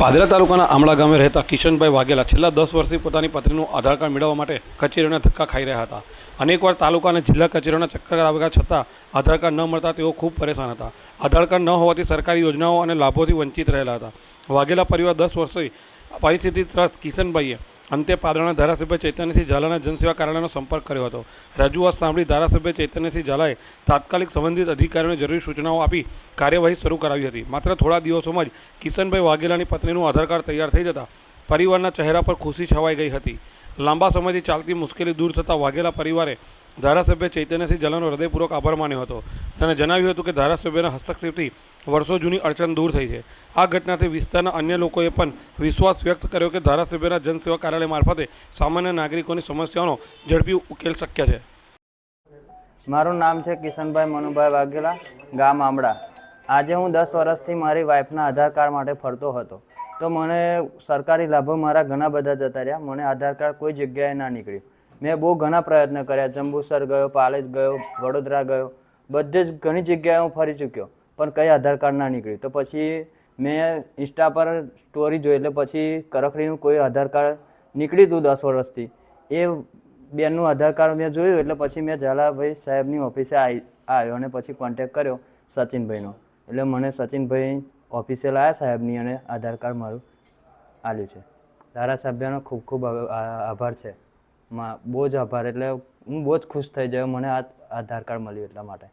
પાદરા તાલુકાના આમળા ગામે રહેતા કિશનભાઈ વાઘેલા છેલ્લા દસ વર્ષથી પોતાની પત્નીનું આધાર કાર્ડ મેળવવા માટે કચેરીઓના ધક્કા ખાઈ રહ્યા હતા. અનેકવાર તાલુકા અને જિલ્લા કચેરીઓના ચક્કર આવ્યા છતાં આધાર કાર્ડ ન મળતા તેઓ ખૂબ પરેશાન હતા. આધાર કાર્ડ ન હોવાથી સરકારી યોજનાઓ અને લાભોથી વંચિત રહેલા હતા. વાઘેલા પરિવાર દસ વર્ષથી પરિસ્થિતિ ત્રસ્ત કિશનભાઈએ અંતે પાદરાના ધારાસભ્ય ચૈતન્યસિંહ ઝાલાના જનસેવા કાર્યાલયનો સંપર્ક કર્યો હતો. રજૂઆત સાંભળી ધારાસભ્ય ચૈતન્યસિંહ ઝાલાએ તાત્કાલિક સંબંધિત અધિકારીઓને જરૂરી સૂચનાઓ આપી કાર્યવાહી શરૂ કરાવી હતી. માત્ર થોડા દિવસોમાં જ કિશનભાઈ વાઘેલાની પત્નીનું આધાર કાર્ડ તૈયાર થઈ જતાં પરિવારના ચહેરા પર ખુશી છવાઈ ગઈ હતી. લાંબા સમયથી ચાલતી મુશ્કેલી દૂર થતાં વાઘેલા પરિવારે ધારાસભ્ય ચૈતન્યસિંહ જલાનો હૃદયપૂર્વક આભાર માન્યો હતો અને જણાવ્યું હતું કે ધારાસભ્યના હસ્તક્ષેપથી વર્ષો જૂની અડચણ દૂર થઈ છે. આ ઘટનાથી વિસ્તારના અન્ય લોકોએ પણ વિશ્વાસ વ્યક્ત કર્યો કે ધારાસભ્યના જનસેવા કાર્યાલય મારફતે સામાન્ય નાગરિકોની સમસ્યાઓનો ઝડપી ઉકેલ શક્ય છે. મારું નામ છે કિશનભાઈ મનુભાઈ વાઘેલા, ગામ આમડા આજે હું દસ વર્ષથી મારી વાઈફના આધાર કાર્ડ માટે ફરતો હતો. તો મને સરકારી લાભો મારા ઘણા બધા જતા રહ્યા. મને આધાર કાર્ડ કોઈ જગ્યાએ ના નીકળ્યું. મેં બહુ ઘણા પ્રયત્ન કર્યા. જંબુસર ગયો, પાલેજ ગયો, વડોદરા ગયો. બધે જ ઘણી જગ્યાએ હું ફરી ચૂક્યો. પણ કંઈ આધાર કાર્ડ ના નીકળ્યું. તો પછી મેં ઇન્સ્ટા પર સ્ટોરી જોઈ. એટલે પછી કરખડીનું કોઈ આધાર કાર્ડ નીકળ્યું હતું દસ વર્ષથી. એ બેનનું આધાર કાર્ડ મેં જોયું. એટલે પછી મેં ઝાલાભાઈ સાહેબની ઓફિસે આવી આવ્યો અને પછી કોન્ટેક કર્યો સચિનભાઈનો. એટલે મને સચિનભાઈ ઓફિસે લાવ્યા સાહેબની અને આધાર કાર્ડ મારું આવ્યું છે. ધારાસભ્યનો ખૂબ ખૂબ આભાર છે. માં, બહુ જ આભાર. એટલે હું બહુ જ ખુશ થઈ ગયો. મને આ આધાર કાર્ડ મળ્યું એટલા માટે.